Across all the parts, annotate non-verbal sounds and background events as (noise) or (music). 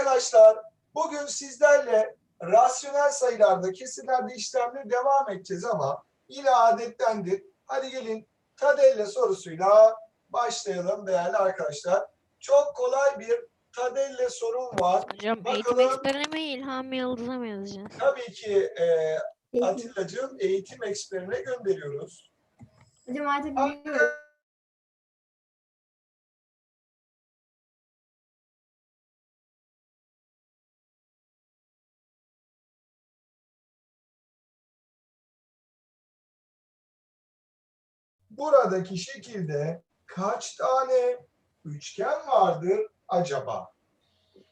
arkadaşlar bugün sizlerle rasyonel sayılarda, kesirlerde işlemleri devam edeceğiz ama yine adettendir. Hadi gelin Tadelle sorusuyla başlayalım değerli arkadaşlar. Çok kolay bir Tadelle sorum var. Hocam eğitim Bakalım. eksperine mi İlham Yıldız'a mı yazacağız? Tabii ki e, Atilla'cığım eğitim eksperine gönderiyoruz. Hocam artık biliyorum. Buradaki şekilde kaç tane üçgen vardır acaba?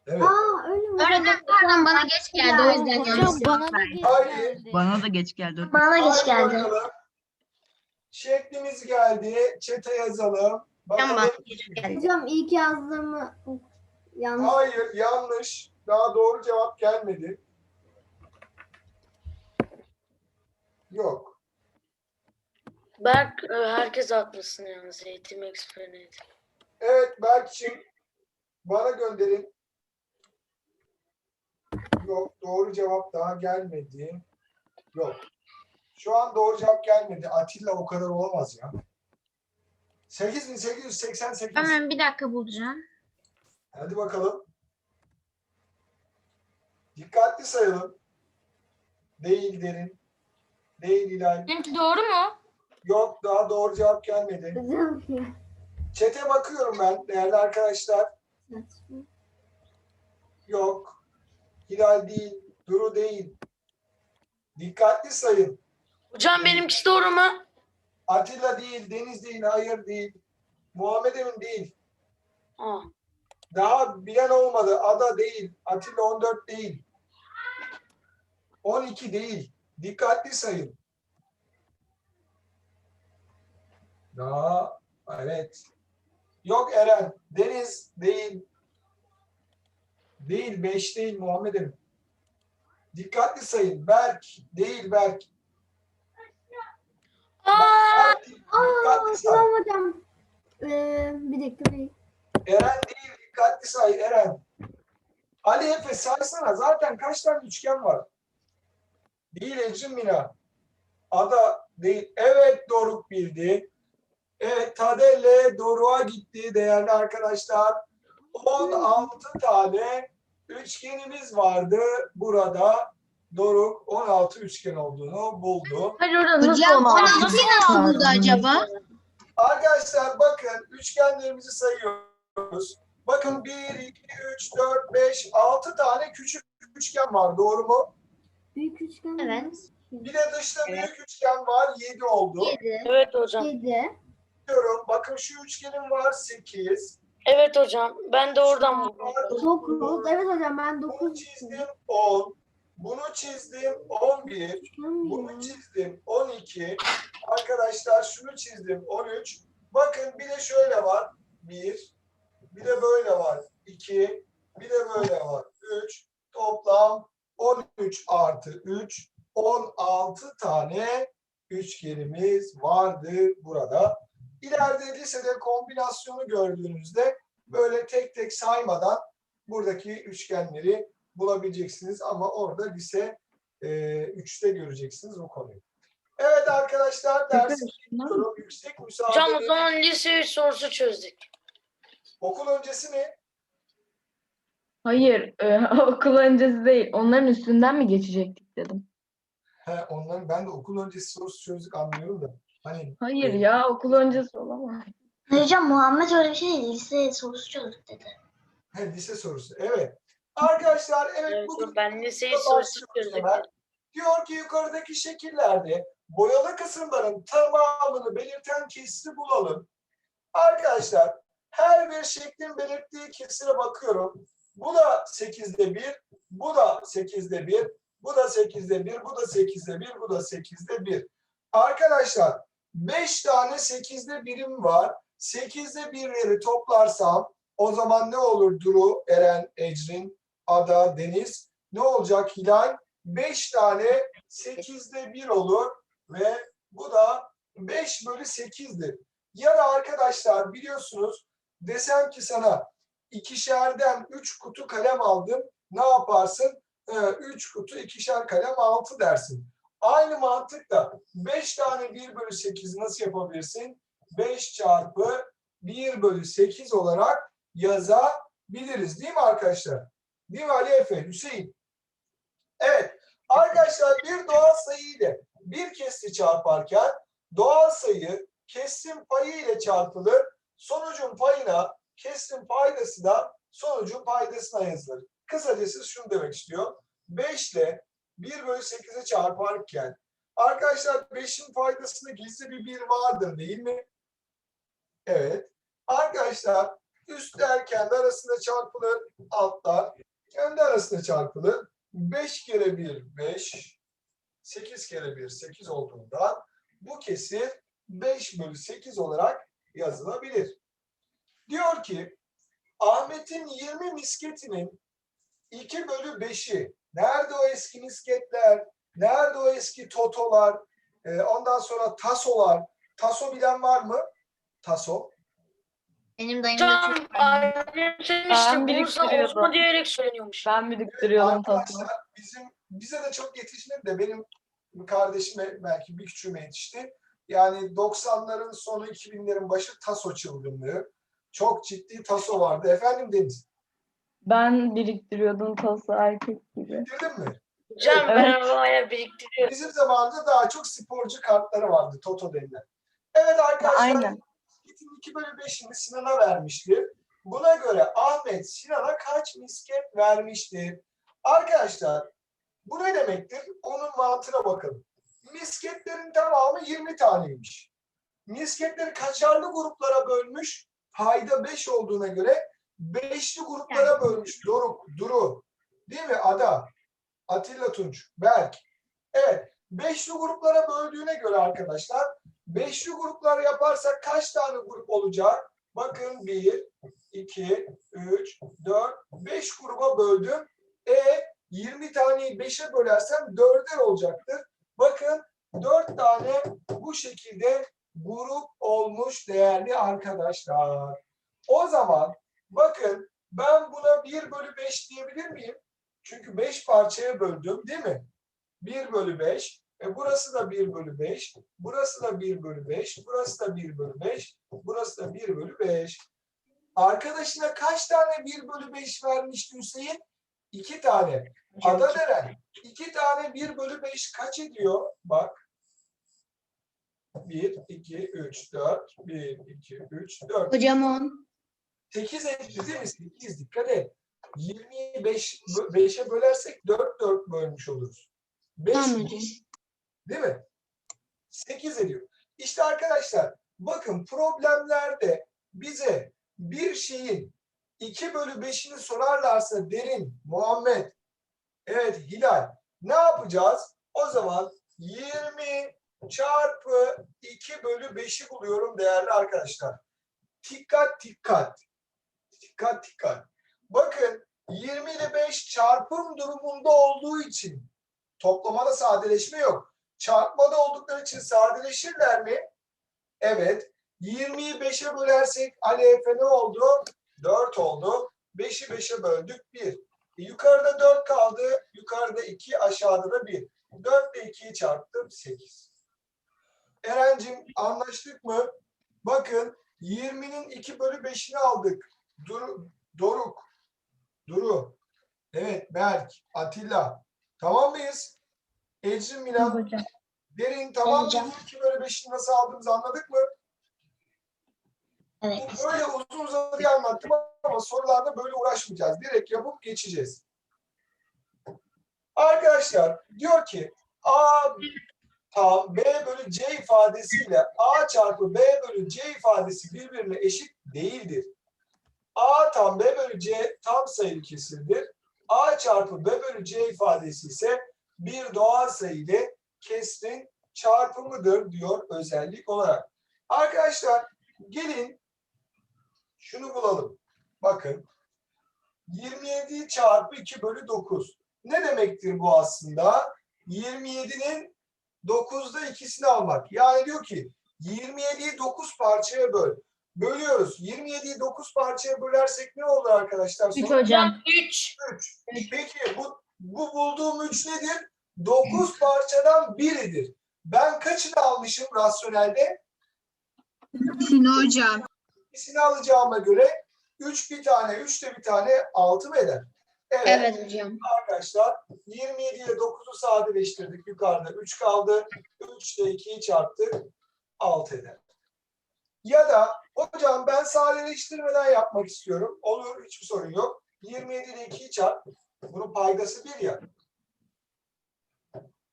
Evet. Aa öyle mi? Öğretmen pardon bana geç geldi o yüzden yanlış bana Hayır. geldi. Bana da geç geldi. Bana geç geldi. bakalım. Şeklimiz geldi. Çete yazalım. Hocam Bakalım. bana geç geldi. Hocam ilk yazdığımı yanlış. Hayır, yanlış. Daha doğru cevap gelmedi. Yok. Berk e, herkes haklısın yalnız eğitim eksperiydi. Evet Berk'cim bana gönderin. Yok, doğru cevap daha gelmedi. Yok. Şu an doğru cevap gelmedi. Atilla o kadar olamaz ya. 8888. Hemen bir dakika bulacağım. Hadi bakalım. Dikkatli sayalım. Değil derin. Değil Hilal. Benimki doğru mu? Yok daha doğru cevap gelmedi. Çete bakıyorum ben değerli arkadaşlar. Yok. Hilal değil. Duru değil. Dikkatli sayın. Hocam benimkisi doğru mu? Atilla değil. Deniz değil. Hayır değil. Muhammed Emin değil. Aa, Daha bilen olmadı. Ada değil. Atilla 14 değil. 12 değil. Dikkatli sayın. Daha evet. Yok Eren. Deniz değil. Değil. 5 değil Muhammed Emin. Dikkatli sayın. Berk değil Berk. Aa, Berk, dikkatli Aa say. hocam. Ee, bir dakika bir. Eren değil, dikkatli say Eren. Ali Efe saysana zaten kaç tane üçgen var? Değil Ecrin Mina. Ada değil. Evet Doruk bildi. Evet Tadelle Doruk'a gitti değerli arkadaşlar. 16 tane üçgenimiz vardı burada. Doruk 16 üçgen olduğunu buldu. Hayır orada Hocam onu nasıl nasıl buldu acaba? Arkadaşlar bakın üçgenlerimizi sayıyoruz. Bakın 1, 2, 3, 4, 5, 6 tane küçük üçgen var. Doğru mu? Büyük üçgen. Evet. Bir de dışta büyük üçgen var. 7 oldu. 7. evet hocam. 7. Diyorum. Bakın şu üçgenim var. 8. Evet hocam. Ben de oradan buldum. 9. Evet hocam ben Bunu 9 çizdim 10. Bunu çizdim 11. Bunu çizdim 12. Arkadaşlar şunu çizdim 13. Bakın bir de şöyle var. 1. Bir de böyle var. 2. Bir de böyle var. 3. Toplam 13 artı 3. 16 tane üçgenimiz vardı burada. İleride lisede kombinasyonu gördüğünüzde böyle tek tek saymadan buradaki üçgenleri bulabileceksiniz ama orada lise e, 3'te göreceksiniz bu konuyu. Evet arkadaşlar dersi geçiyorum. Yüksek Hocam o müsaade. zaman lise 3 sorusu çözdük. Okul öncesi mi? Hayır, e, (laughs) okul öncesi değil. Onların üstünden mi geçecektik dedim. He, onların ben de okul öncesi sorusu çözdük anlıyorum da. Hani Hayır e, ya, okul öncesi olamaz. Hocam Muhammed öyle bir şey değil. Lise sorusu çözdük dedi. he, lise sorusu. Evet. Arkadaşlar evet, Evet, bugün ben lise 3 Başlıyoruz sorusu çözdük. hemen. Diyor ki yukarıdaki şekillerde boyalı kısımların tamamını belirten kesri bulalım. Arkadaşlar her bir şeklin belirttiği kesire bakıyorum. Bu da 8'de 1, bu da 8'de 1, bu da 8'de 1, bu da 8'de 1, bu da 8'de 1. Arkadaşlar 5 tane 8'de birim var. 8'de birleri toplarsam o zaman ne olur Duru, Eren, Ecrin, Ada, Deniz? Ne olacak Hilal? 5 tane 8'de 1 olur ve bu da 5 bölü 8'dir. Ya da arkadaşlar biliyorsunuz desem ki sana ikişerden 3 kutu kalem aldım. Ne yaparsın? 3 kutu ikişer kalem 6 dersin. Aynı mantıkla 5 tane 1 bölü 8 nasıl yapabilirsin? 5 çarpı 1 bölü 8 olarak yazabiliriz. Değil mi arkadaşlar? Değil mi Ali Efe, Hüseyin? Evet. Arkadaşlar bir doğal sayı ile bir kesri çarparken doğal sayı kesrin payı ile çarpılır. Sonucun payına kesrin paydası da sonucun paydasına yazılır. Kısacası şunu demek istiyor. 5 ile 1 bölü 8'e çarparken arkadaşlar 5'in paydasında gizli bir 1 vardır değil mi? Evet. Arkadaşlar üstler kendi arasında çarpılır. Altlar kendi arasında çarpılır. 5 kere 1 5. 8 kere 1 8 olduğundan bu kesir 5 bölü 8 olarak yazılabilir. Diyor ki Ahmet'in 20 misketinin 2 bölü 5'i. Nerede o eski misketler? Nerede o eski totolar? Ee, ondan sonra tasolar. Taso bilen var mı? Taso. Benim dayım Hocam da çok annem söylemişti. Ben Bursa biriktiriyordum. Osman diyerek söyleniyormuş. Ben biriktiriyordum tatlı. Arkadaşlar bizim bize de çok yetişmedi de benim kardeşime belki bir küçüğüme yetişti. Yani 90'ların sonu 2000'lerin başı taso çılgınlığı. Çok ciddi taso vardı. Efendim Deniz, Ben biriktiriyordum tası erkek gibi. bitirdin mi? Hocam ben Evet. biriktiriyorum. Bizim zamanımızda daha çok sporcu kartları vardı. Toto denilen. Evet arkadaşlar. Aynen. Misketin 2 bölü 5'ini Sinan'a vermiştir. Buna göre Ahmet Sinan'a kaç misket vermiştir? Arkadaşlar bu ne demektir? Onun mantığına bakalım. Misketlerin tamamı 20 taneymiş. Misketleri kaçarlı gruplara bölmüş. Payda 5 olduğuna göre beşli gruplara bölmüş. Doruk, Duru. Değil mi? Ada. Atilla Tunç, Berk. Evet. Beşli gruplara böldüğüne göre arkadaşlar beşli gruplar yaparsak kaç tane grup olacak? Bakın 1, 2, 3, 4, 5 gruba böldüm. E 20 taneyi 5'e bölersem 4'er olacaktır. Bakın 4 tane bu şekilde grup olmuş değerli arkadaşlar. O zaman bakın ben buna 1 bölü 5 diyebilir miyim? Çünkü 5 parçaya böldüm değil mi? 1 bölü 5. E burası da 1 bölü 5. Burası da 1 bölü 5. Burası da 1 bölü 5. Burası da 1 bölü 5. Arkadaşına kaç tane 1 bölü 5 vermişti Hüseyin? 2 tane. Ada Deren. 2 tane 1 bölü 5 kaç ediyor? Bak. 1, 2, 3, 4. 1, 2, 3, 4. Hocam 10. 8 etti değil mi? 8 dikkat et. 20'yi 5, 5'e bölersek 4 4 bölmüş oluruz. 5 Tamam değil mi? 8 ediyor. İşte arkadaşlar bakın problemlerde bize bir şeyin 2 bölü 5'ini sorarlarsa derin, Muhammed, evet Hilal ne yapacağız? O zaman 20 çarpı 2 bölü 5'i buluyorum değerli arkadaşlar. Dikkat dikkat. Dikkat dikkat. Bakın 20 ile 5 çarpım durumunda olduğu için toplamada sadeleşme yok. Çarpmada oldukları için sadeleşirler mi? Evet. 20'yi 5'e bölersek Ali Efe ne oldu? 4 oldu. 5'i 5'e böldük 1. E, yukarıda 4 kaldı. Yukarıda 2, aşağıda da 1. 4 ile 2'yi çarptım 8. Eren'cim anlaştık mı? Bakın 20'nin 2 bölü 5'ini aldık. Duru, Doruk, Duru, evet Berk, Atilla. Tamam mıyız? Ecrin Milan, Hocam. Derin tamam Hocam. mıyız? 2 bölü 5'ini nasıl aldığımızı anladık mı? Evet. Böyle uzun uzadıya anlattım ama sorularda böyle uğraşmayacağız. Direkt yapıp geçeceğiz. Arkadaşlar diyor ki A tam B bölü C ifadesiyle A çarpı B bölü C ifadesi birbirine eşit değildir. A tam B bölü C tam sayılı kesirdir. A çarpı B bölü C ifadesi ise bir doğal sayı ile kesrin çarpımıdır diyor özellik olarak. Arkadaşlar gelin şunu bulalım. Bakın 27 çarpı 2 bölü 9. Ne demektir bu aslında? 27'nin 9'da ikisini almak. Yani diyor ki 27'yi 9 parçaya böl. Bölüyoruz. 27'yi 9 parçaya bölersek ne olur arkadaşlar? 3 Sonuç hocam. 3. 3. Peki bu, bu bulduğum 3 nedir? 9 parçadan biridir. Ben kaçını almışım rasyonelde? Şimdi hocam. İkisini alacağıma göre 3 bir tane, 3 de bir tane 6 mı eder? Evet, hocam. arkadaşlar 27 ile 9'u sadeleştirdik. Yukarıda 3 kaldı. 3 ile 2'yi çarptık. 6 eder. Ya da hocam ben sadeleştirmeden yapmak istiyorum. Olur hiçbir sorun yok. 27 ile 2'yi çarp. Bunun paydası 1 ya.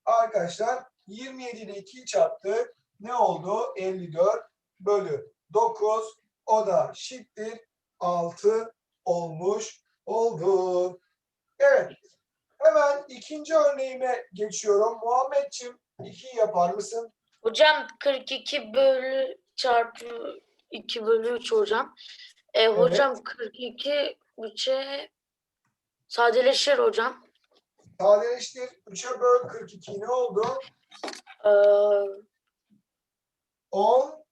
Arkadaşlar 27 ile 2'yi çarptık. Ne oldu? 54 bölü 9. O da şittir 6 olmuş oldu. Evet. Hemen ikinci örneğime geçiyorum. Muhammedciğim 2 yapar mısın? Hocam 42 bölü çarpı 2 bölü 3 hocam. E, hocam 42 3'e sadeleşir hocam. Sadeleştir. 3'e böl 42 ne oldu? Ee, 10,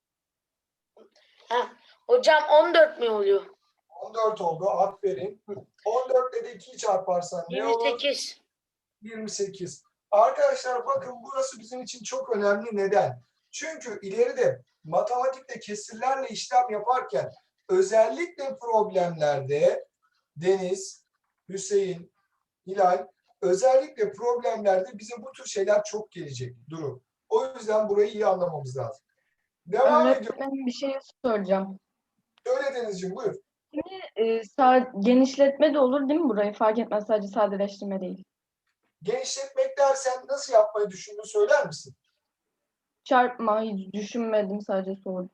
hocam 14 mi oluyor? 14 oldu. Aferin. 14 ile de 2'yi çarparsan ne olur? 28. 28. Arkadaşlar bakın burası bizim için çok önemli. Neden? Çünkü ileride matematikte kesirlerle işlem yaparken özellikle problemlerde Deniz, Hüseyin, Hilal özellikle problemlerde bize bu tür şeyler çok gelecek durum. O yüzden burayı iyi anlamamız lazım. Devam ediyorum. Öğretmenim bir şey soracağım. Söyle Denizciğim buyur. Ee, sağ, genişletme de olur değil mi burayı? Fark etmez sadece sadeleştirme değil. Genişletmek dersen nasıl yapmayı düşündüğünü söyler misin? Çarpma hiç düşünmedim sadece sordum.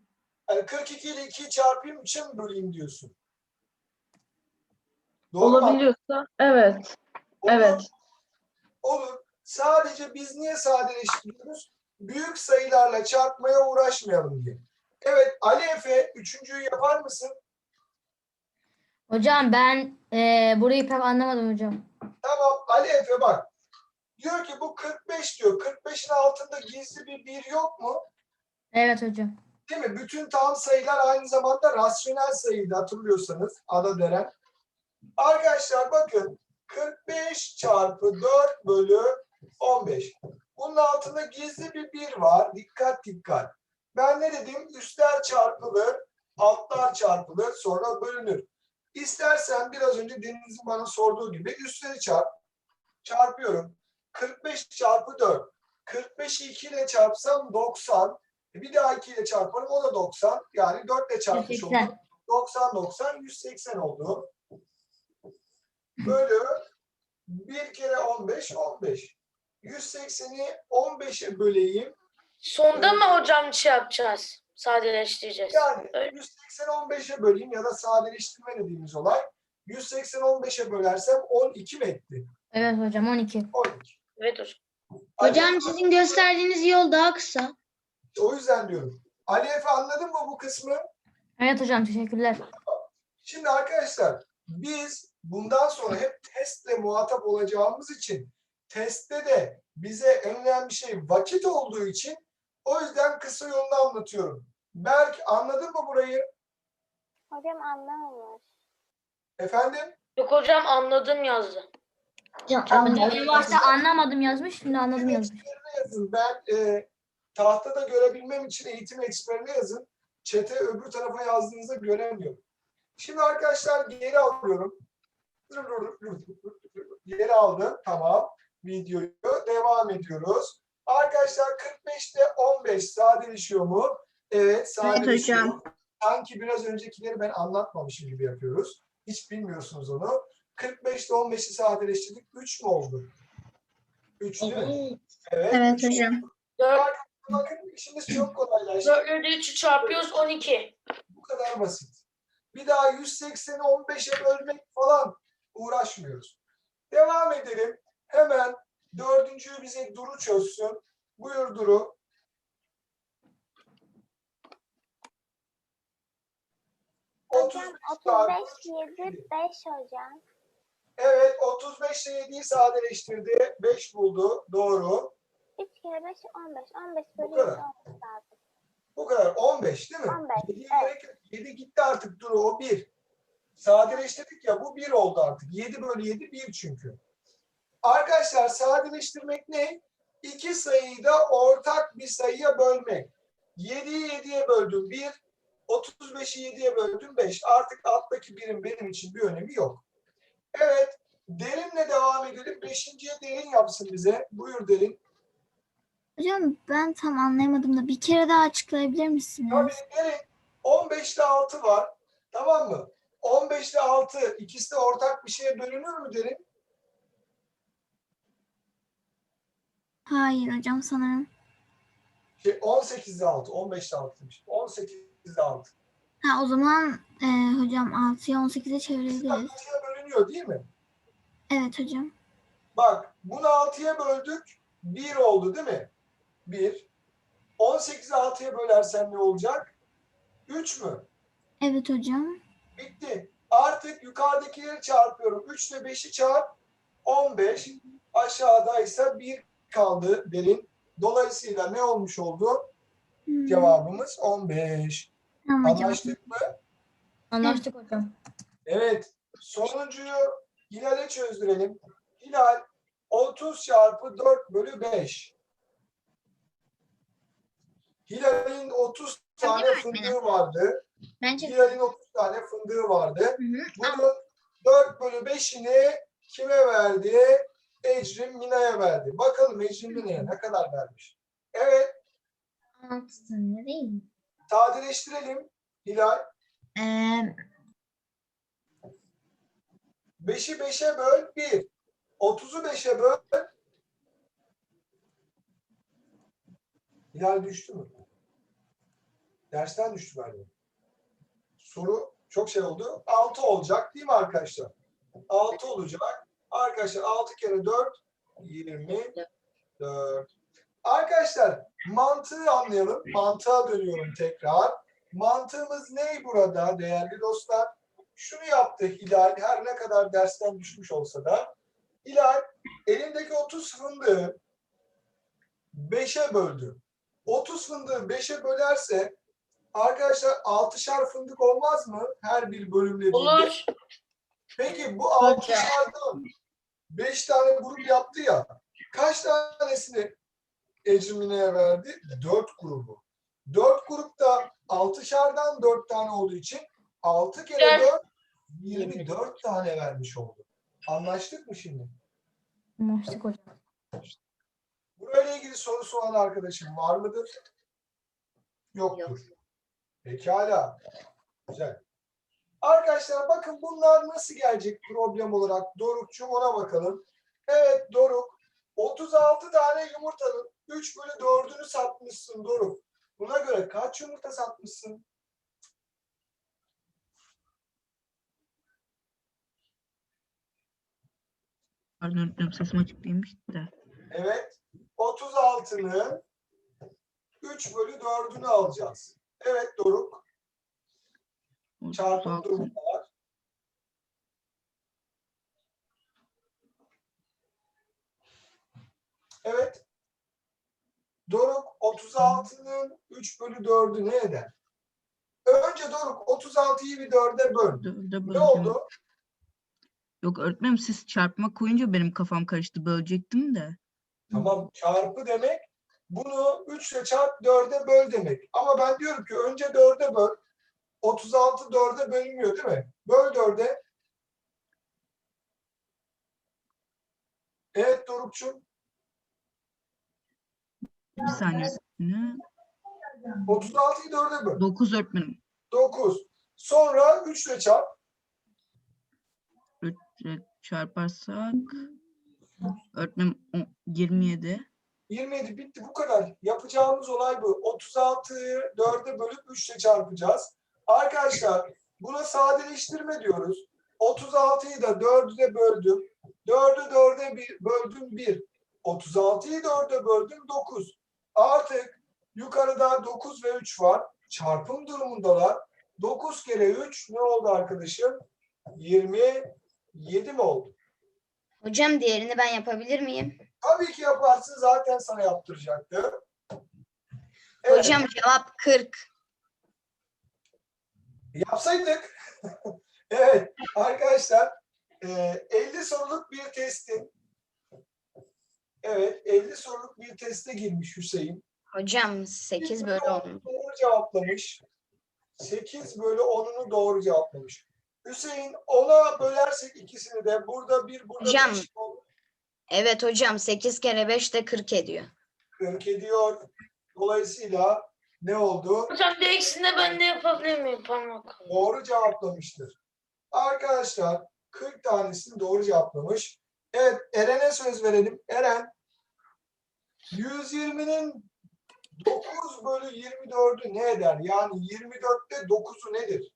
Yani 42 ile 2'yi çarpayım 3'e mi böleyim diyorsun? Doğru mu? Olabiliyorsa evet. Olur. Evet. Olur. Sadece biz niye sadeleştiriyoruz? Büyük sayılarla çarpmaya uğraşmayalım diye. Evet Ali Efe üçüncüyü yapar mısın? Hocam ben eee, burayı pek anlamadım hocam. Tamam Ali Efe bak. Diyor ki bu 45 diyor. 45'in altında gizli bir bir yok mu? Evet hocam. Değil mi? Bütün tam sayılar aynı zamanda rasyonel sayıydı hatırlıyorsanız ada deren. Arkadaşlar bakın 45 çarpı 4 bölü 15. Bunun altında gizli bir 1 var. Dikkat dikkat. Ben ne dedim? Üstler çarpılır, altlar çarpılır, sonra bölünür. İstersen biraz önce Deniz'in bana sorduğu gibi üstleri çarp. Çarpıyorum. 45 çarpı 4. 45'i 2 ile çarpsam 90. E Bir daha 2 ile çarparım o da 90. Yani 4 ile çarpmış oldum. 180. 90 90 180 oldu. Bölü 1 kere 15 15. 180'i 15'e böleyim. Sonda mı hocam şey yapacağız? Sadeleştireceğiz. Yani Öyle. 180 15'e böleyim ya da sadeleştirme dediğimiz olay. 180 15'e bölersem 12 mi etti? Evet hocam 12. 12. Evet hocam. Hocam sizin gösterdiğiniz yol daha kısa. O yüzden diyorum. Ali Efe anladın mı bu kısmı? Evet hocam teşekkürler. Şimdi arkadaşlar biz bundan sonra hep testle muhatap olacağımız için testte de bize en önemli şey vakit olduğu için o yüzden kısa yolunu anlatıyorum. Berk anladın mı burayı? Hocam anlamamış. Efendim? Yok hocam anladım yazdı. Anladım. başta anlamadım yazmış şimdi anladım yazmış. Yazın. Ben e, tahtada görebilmem için eğitim eksperine yazın. Çete öbür tarafa yazdığınızda göremiyorum. Şimdi arkadaşlar geri alıyorum. Geri aldım. Tamam. Videoyu devam ediyoruz. Arkadaşlar 45'te 15 sadeleşiyor mu? Evet sadeleşiyor. hocam. Sanki biraz öncekileri ben anlatmamışım gibi yapıyoruz. Hiç bilmiyorsunuz onu. 45'te 15'i sadeleştirdik. 3 mü oldu? 3 değil mi? Evet. Evet. Hocam. Dört, Bakın işimiz çok kolaylaştı. 4 ile 3'ü çarpıyoruz 12. Bu kadar basit. Bir daha 180'i 15'e bölmek falan uğraşmıyoruz. Devam edelim. Hemen dördüncüyü bize Duru çözsün. Buyur Duru. Hocam 35 35 7 5 hocam. Evet 35 ile 7'yi sadeleştirdi. 5 buldu. Doğru. 3 kere 5 15. 15 bölü Bu kadar. 7 olması lazım. Bu kadar. 15 değil mi? 15, 7, evet. 7 gitti artık Duru o 1. Sadeleştirdik ya bu 1 oldu artık. 7 bölü 7 1 çünkü. Arkadaşlar sadeleştirmek ne? İki sayıyı da ortak bir sayıya bölmek. 7'yi 7'ye böldüm 1. 35'i 7'ye böldüm 5. Artık alttaki birim benim için bir önemi yok. Evet. Derinle devam edelim. Beşinciye derin yapsın bize. Buyur derin. Hocam ben tam anlayamadım da bir kere daha açıklayabilir misiniz? Tabii derin. 15'te 6 var. Tamam mı? 15'te 6 ikisi de ortak bir şeye bölünür mü derin? Hayır hocam sanırım. Şey, 18'de 6. 15'te 6 demiş. 18'de 6. Ha o zaman e, hocam 6'ya 18'e çevirebiliriz. 6'ya bölünüyor değil mi? Evet hocam. Bak bunu 6'ya böldük. 1 oldu değil mi? 1. 18'i 6'ya bölersen ne olacak? 3 mü? Evet hocam. Bitti. Artık yukarıdakileri çarpıyorum. 3 ile 5'i çarp. 15. Aşağıda ise 1 kaldı derin. Dolayısıyla ne olmuş oldu? Hmm, Cevabımız 15. Tamam hocam. Anlaştık mı? Anlaştık hocam. Evet. Sonuncuyu Hilal'e çözdürelim. Hilal 30 çarpı 4 bölü 5. Hilal'in 30 tane fındığı vardı. Bence Hilal'in 30 tane fındığı vardı. Bunun 4 bölü 5'ini kime verdi? Ecrin Mina'ya verdi. Bakalım Ecrin Mina'ya ne kadar vermiş? Evet. 6 tane değil mi? Sadeleştirelim. Hilal. Ee, 5'i 5'e böl 1. 30'u 5'e böl. Hilal düştü mü? Dersten düştü galiba. Soru çok şey oldu. 6 olacak değil mi arkadaşlar? 6 olacak. Arkadaşlar 6 kere 4 24. Arkadaşlar mantığı anlayalım. Mantığa dönüyorum tekrar. Mantığımız ne burada değerli dostlar? Şunu yaptı Hilal her ne kadar dersten düşmüş olsa da. Hilal elindeki 30 fındığı 5'e böldü. 30 fındığı 5'e bölerse arkadaşlar 6'şar fındık olmaz mı? Her bir bölümle Olur. Peki bu 6'şardan 5 tane grup yaptı ya. Kaç tanesini Ecmine'ye verdi? 4 grubu. 4 grupta 6'şardan 4 tane olduğu için 6 kere Evet. 4 24 tane vermiş oldu. Anlaştık mı şimdi? Anlaştık hocam. Burayla ilgili sorusu olan arkadaşım var mıdır? Yoktur. Pekala. Güzel. Arkadaşlar bakın bunlar nasıl gelecek problem olarak Dorukçum ona bakalım. Evet Doruk 36 tane yumurtanın 3 bölü 4'ünü satmışsın Doruk. Buna göre kaç yumurta satmışsın? Pardon öğretmenim sesim açık değilmiş de. Evet. 36'nın 3 bölü 4'ünü alacağız. Evet Doruk. Çarpım 36. durumu var. Evet. Doruk 36'nın 3 bölü 4'ü ne eder? Önce Doruk 36'yı bir 4'e böl. Ne oldu? Yok öğretmenim siz çarpma koyunca benim kafam karıştı. Bölecektim de. Tamam çarpı demek bunu 3 ile çarp 4'e böl demek. Ama ben diyorum ki önce 4'e böl. 36 4'e bölünmüyor değil mi? Böl 4'e. Evet Dorukçum. Bir saniye öğretmenim. 36'yı 4'e böl. 9 öğretmenim. 9. Sonra 3 ile çarp. Çarparsak öğretmenim on- 27. 27 bitti bu kadar. Yapacağımız olay bu. 36'yı 4'e bölüp 3 ile çarpacağız. Arkadaşlar buna sadeleştirme diyoruz. 36'yı da 4'e böldüm. 4'ü 4'e bir, böldüm 1. 36'yı 4'e böldüm 9. Artık yukarıda 9 ve 3 var. Çarpım durumundalar. 9 kere 3 ne oldu arkadaşım? 27 mi oldu? Hocam diğerini ben yapabilir miyim? Tabii ki yaparsın zaten sana yaptıracaktı. Evet, Hocam cevap 40. yapsaydık. (laughs) evet arkadaşlar e, 50 soruluk bir testin evet 50 soruluk bir teste girmiş Hüseyin. Hocam 8 bölü 10. Doğru cevaplamış. 8 bölü 10'unu doğru cevaplamış. Hüseyin 10'a bölersek ikisini de burada bir burada Hocam. 5 olur. Evet hocam 8 kere 5 de 40 ediyor. 40 ediyor. Dolayısıyla ne oldu? Hocam bir ikisini ben de yapabilir miyim parmak? Doğru cevaplamıştır. Arkadaşlar 40 tanesini doğru cevaplamış. Evet Eren'e söz verelim. Eren 120'nin 9 bölü 24'ü ne eder? Yani 24'te 9'u nedir?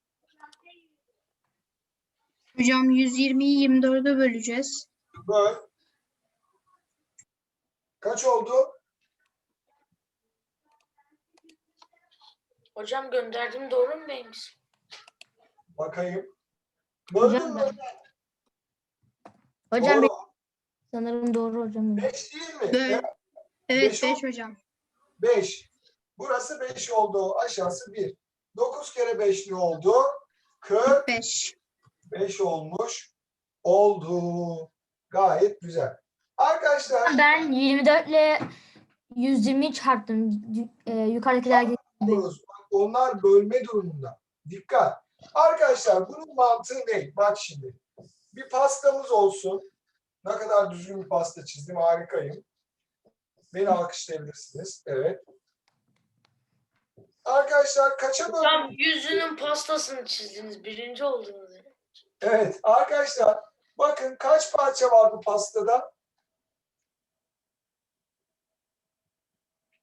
Hocam 120'yi 24'e böleceğiz. Böl. Kaç oldu? Hocam gönderdim doğru mu benim? Bakayım. Böldün Hocam mü? Hocam Doğru. sanırım doğru hocam. 5 değil mi? Böl. Evet Beş 5 hocam. 5. Burası 5 oldu. Aşağısı 1. 9 kere 5 ne oldu? 40. 5. 5 olmuş. Oldu. Gayet güzel. Arkadaşlar Ben 24 ile 120'yi çarptım. E, yukarıdakiler gibi. onlar bölme durumunda. Dikkat. Arkadaşlar bunun mantığı ne? Bak şimdi. Bir pastamız olsun. Ne kadar düzgün bir pasta çizdim. Harikayım. Beni alkışlayabilirsiniz. Evet. Arkadaşlar kaça? Hocam yüzünün pastasını çizdiniz. Birinci oldunuz. Evet arkadaşlar bakın kaç parça var bu pastada?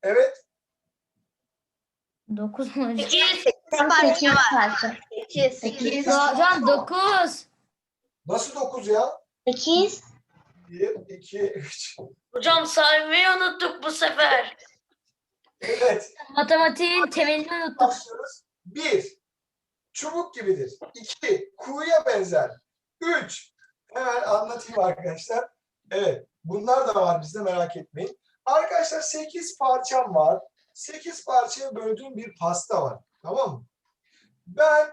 Evet 9 mu hocam? Sekiz. Parça var. 8. 8. Hocam 9. nasıl 9 ya? 8. 1, 2, 3. Hocam saymayı unuttuk bu sefer. Evet Matematiğin temelini unuttuk. başlıyoruz. 1. Çubuk gibidir. 2. Kuğuya benzer. 3. Hemen anlatayım arkadaşlar. Evet bunlar da var bizde merak etmeyin. Arkadaşlar 8 parçam var. 8 parçaya böldüğüm bir pasta var. Tamam mı? Ben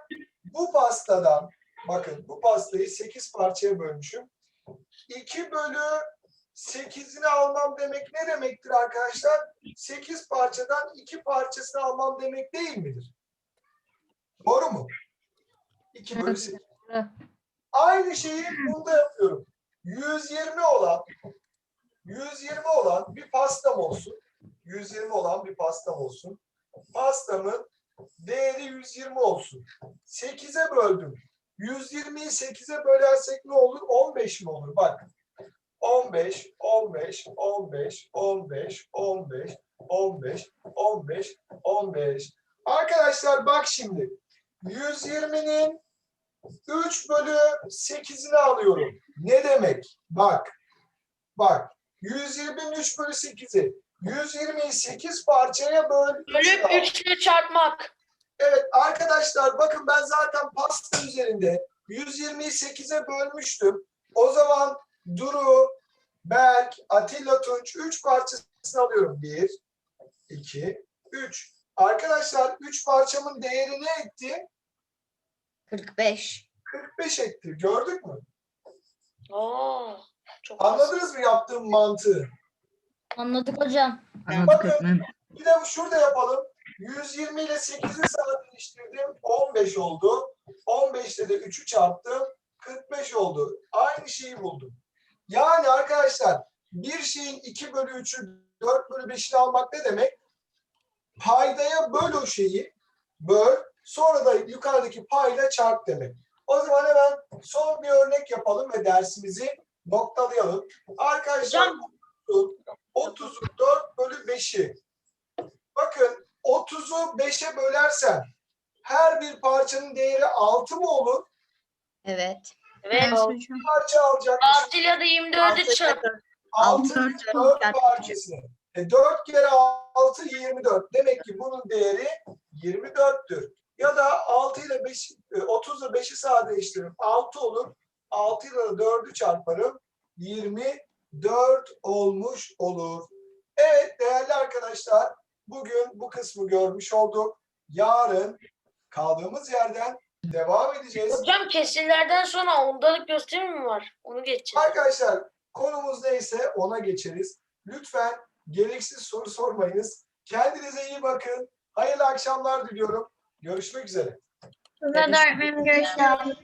bu pastadan bakın bu pastayı 8 parçaya bölmüşüm. 2 bölü 8'ini almam demek ne demektir arkadaşlar? 8 parçadan 2 parçasını almam demek değil midir? Doğru mu? 2 bölü 8. Evet. Aynı şeyi bunda yapıyorum. 120 olan 120 olan bir pastam olsun. 120 olan bir pastam olsun. Pastamın değeri 120 olsun. 8'e böldüm. 120'yi 8'e bölersek ne olur? 15 mi olur? Bak. 15, 15, 15, 15, 15, 15, 15, 15. Arkadaşlar bak şimdi. 120'nin 3 bölü 8'ini alıyorum. Ne demek? Bak. Bak. 120'nin 3 bölü 8'i. 120'yi 8 parçaya böl. Bölüp üçle çarpmak. Evet arkadaşlar bakın ben zaten pasta üzerinde 120'yi 8'e bölmüştüm. O zaman Duru, Berk, Atilla Tunç 3 parçasını alıyorum. 1, 2, 3. Arkadaşlar 3 parçamın değeri ne etti? 45. 45 etti. Gördük mü? Oo, çok. Anladınız mı yaptığım mantığı? Anladık hocam. Anladık Bakın. öğretmenim. Bir de şurada yapalım. 120 ile 8'i sadeleştirdim. 15 oldu. 15 ile de 3'ü çarptım. 45 oldu. Aynı şeyi buldum. Yani arkadaşlar bir şeyin 2 bölü 3'ü 4 bölü 5'ini almak ne demek? Paydaya böl o şeyi. Böl. Sonra da yukarıdaki payla çarp demek. O zaman hemen son bir örnek yapalım ve dersimizi noktalayalım. Arkadaşlar Hocam. 30'u 4 bölü 5'i Bakın 30'u 5'e bölersen her bir parçanın değeri 6 mı olur? Evet. Evet. Hocam. Parça alacak. 6 ile de 24'ü çarp. 6 Altı, 4 dört. parçası. E 4 kere 6 24. Demek ki bunun değeri 24'tür. Ya da 6 ile 5 e, 30 ile 5'i sadeleştiririm. 6 olur. 6 ile de 4'ü çarparım. 24 olmuş olur. Evet değerli arkadaşlar bugün bu kısmı görmüş olduk. Yarın kaldığımız yerden devam edeceğiz. Hocam kesirlerden sonra ondalık gösterimi mi var? Onu geçeceğiz. Arkadaşlar konumuz neyse ona geçeriz. Lütfen gereksiz soru sormayınız. Kendinize iyi bakın. Hayırlı akşamlar diliyorum. Görüşmek üzere. Öğretmenim görüşürüz.